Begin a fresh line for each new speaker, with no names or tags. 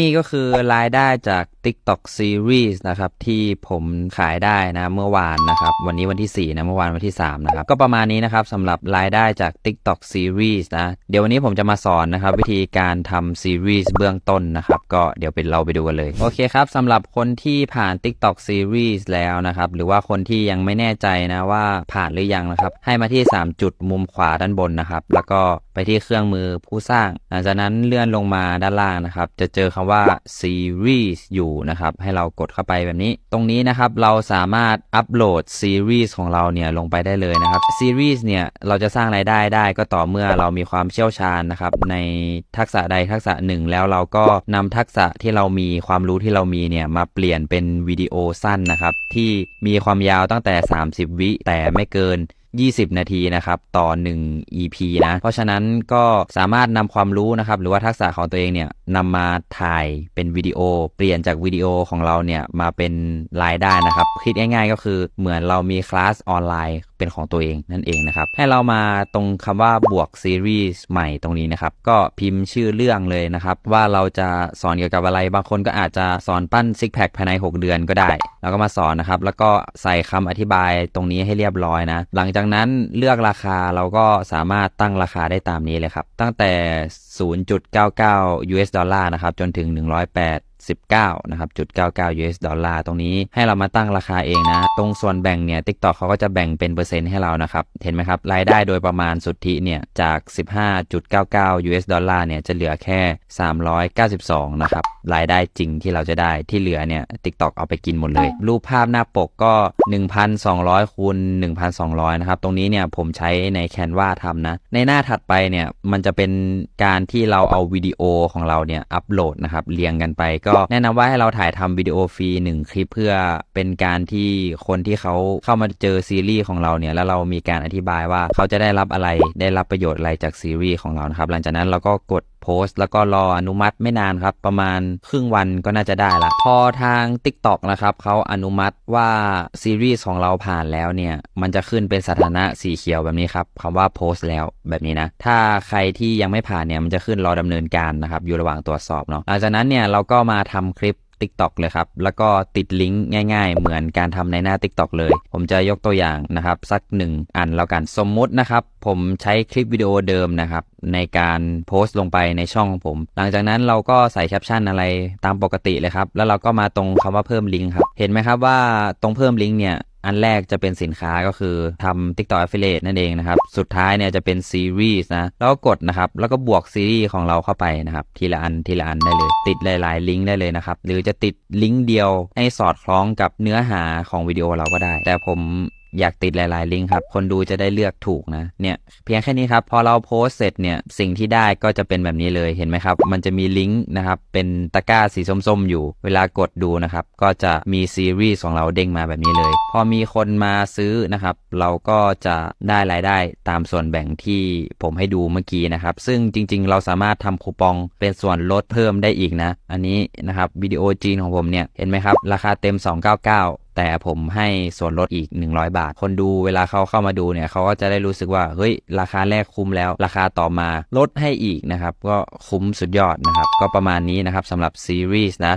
นี่ก็คือรายได้จาก TikTok Series นะครับ ที่ผมขายได้นะเมื่อวานนะครับ วันนี้วันที่ 4 นะ เมื่อวานวันที่ 3 นะครับ ก็ประมาณนี้นะครับสำหรับรายได้จาก TikTok Series นะ เดี๋ยววันนี้ผมจะมาสอนนะครับ วิธีการทำ Series เบื้องต้นนะครับ ก็เดี๋ยวเป็นเราไปดูกันเลย โอเคครับสำหรับคนที่ผ่าน TikTok Series แล้วนะครับ หรือว่าคนที่ยังไม่แน่ใจนะว่าผ่านหรือยังนะครับ ให้มาที่ 3 จุดมุมขวาด้านบนนะครับ แล้วก็ไปที่เครื่องมือผู้สร้างหลังจากนั้นเลื่อนลงมาด้านล่างนะครับ จะเจอคำว่า series อยู่นะครับ ให้เรากดเข้าไปแบบนี้ ตรงนี้นะครับเราสามารถอัปโหลด series ของเราเนี่ยลงไปได้เลยนะครับ series เนี่ยเราจะสร้างรายได้ได้ก็ต่อเมื่อเรามีความเชี่ยวชาญนะครับ ในทักษะใดทักษะหนึ่ง แล้วเราก็นำทักษะที่เรามีความรู้ที่เรามีเนี่ยมาเปลี่ยนเป็นวิดีโอสั้นนะครับ ที่มีความยาวตั้งแต่ 30 วิแต่ไม่เกิน 20 นาทีนะครับต่อ 1 EP นะ เพราะฉะนั้นก็สามารถนำความรู้นะครับหรือว่าทักษะของตัวเองเนี่ยนำมาถ่ายเป็นวิดีโอ เปลี่ยนจากวิดีโอของเราเนี่ยมาเป็นรายได้นะครับ คิดง่ายๆ ก็คือเหมือนเรามีคลาสออนไลน์เป็นของตัวเองนั่นเองนะครับ ให้เรามาตรงคำว่าบวกซีรีส์ใหม่ตรงนี้นะครับ ก็พิมพ์ชื่อเรื่องเลยนะครับ ว่าเราจะสอนเกี่ยวกับอะไร บางคนก็อาจจะสอนปั้นซิกแพคภายใน 6 เดือนก็ได้ แล้วก็มาสอนนะครับ แล้วก็ใส่คำอธิบายตรงนี้ให้เรียบร้อยนะ หลังจากนั้นเลือกราคาเราก็สามารถตั้งราคาได้ตามนี้เลยครับ ตั้งแต่ 0.99 US ดอลลาร์นะครับ จนถึง 108 19นะครับจุด99 US ดอลลาร์ตรงนี้ให้เรามาตั้งราคาเองนะ ตรงส่วนแบ่งเนี่ย TikTok เขาก็จะแบ่งเป็นเปอร์เซ็นต์ให้เรานะครับ เห็นไหมครับ รายได้โดยประมาณสุทธิเนี่ย จาก 15.99 US ดอลลาร์เนี่ย จะเหลือแค่ 392 นะครับ รายได้จริงที่เราจะได้ที่เหลือเนี่ย TikTok เอาไปกินหมดเลย รูปภาพหน้าปกก็ 1,200คูณ1,200 นะครับ ตรงนี้เนี่ยผมใช้ใน Canva ทำนะ ในหน้าถัดไปเนี่ยมันจะเป็นการที่เราเอาวิดีโอของเราเนี่ยอัปโหลดนะครับเรียงกันไปก็แนะนำว่าให้เราถ่ายทำวิดีโอฟรีหนึ่งคลิปเพื่อเป็นการที่คนที่เขาเข้ามาเจอซีรีส์ของเราเนี่ยแล้วเรามีการอธิบายว่าเขาจะได้รับอะไรได้รับประโยชน์อะไรจากซีรีส์ของเรานะครับหลังจากนั้นเราก็กด โพสต์ แล้วก็รออนุมัติไม่นานครับ ประมาณครึ่งวันก็น่าจะได้ละ พอทาง TikTok นะครับเขาอนุมัติว่าซีรีส์ของเราผ่านแล้วเนี่ย มันจะขึ้นเป็นสถานะสีเขียวแบบนี้ครับคำว่าโพสต์แล้วแบบนี้นะ ถ้าใครที่ยังไม่ผ่านเนี่ยมันจะขึ้นรอดำเนินการนะครับอยู่ระหว่างตรวจสอบเนาะหลังจากนั้นเนี่ยเราก็มาทำคลิป TikTok เลยครับ แล้วก็ติดลิงก์ง่าย ๆ เหมือนการทำในหน้า TikTok เลย ผมจะยกตัวอย่างนะครับ สักหนึ่งอันแล้วกันสมมุตินะครับ ผมใช้คลิปวิดีโอเดิมนะครับในการโพสต์ลงไปในช่องของผม หลังจากนั้นเราก็ใส่แคปชั่นอะไรตามปกติเลยครับ แล้วเราก็มาตรงคำว่าเพิ่มลิงก์ครับ เห็นไหมครับว่าตรงเพิ่มลิงก์เนี่ย อันแรกจะเป็นสินค้าก็คือทำ TikTok Affiliate นั่นเองนะครับ สุดท้ายเนี่ยจะเป็นซีรีส์นะ แล้วก็กดนะครับ แล้วก็บวกซีรีส์ของเราเข้าไปนะครับ ทีละอันทีละอันได้เลย ติดหลาย ๆ ลิงก์ได้เลยนะครับ หรือจะติดลิงก์เดียวให้สอดคล้องกับเนื้อหาของวิดีโอเราก็ได้ แต่ผม อยากติดหลาย ๆ ลิงก์ครับ คนดูจะได้เลือกถูกนะ เนี่ยเพียงแค่นี้ครับ พอเราโพสเสร็จเนี่ยสิ่งที่ได้ก็จะเป็นแบบนี้เลยเห็นไหมครับ มันจะมีลิงก์นะครับ เป็นตะกร้าสีส้ม ๆ อยู่ เวลากดดูนะครับ ก็จะมีซีรีส์ของเราเด้งมาแบบนี้เลย พอมีคนมาซื้อนะครับ เราก็จะได้รายได้ตามส่วนแบ่งที่ผมให้ดูเมื่อกี้นะครับ ซึ่งจริง ๆ เราสามารถทำคูปองเป็นส่วนลดเพิ่มได้อีกนะ อันนี้นะครับวิดีโอจีนของผมเนี่ยเห็นไหมครับ ราคาเต็ม 299 แต่ผมให้ส่วนลดอีก 100 บาท คนดูเวลาเขาเข้ามาดูเนี่ยเขาก็จะได้รู้สึกว่าเฮ้ยราคาแรกคุ้มแล้ว ราคาต่อมาลดให้อีกนะครับ ก็คุ้มสุดยอดนะครับ ก็ประมาณนี้นะครับสำหรับซีรีส์นะ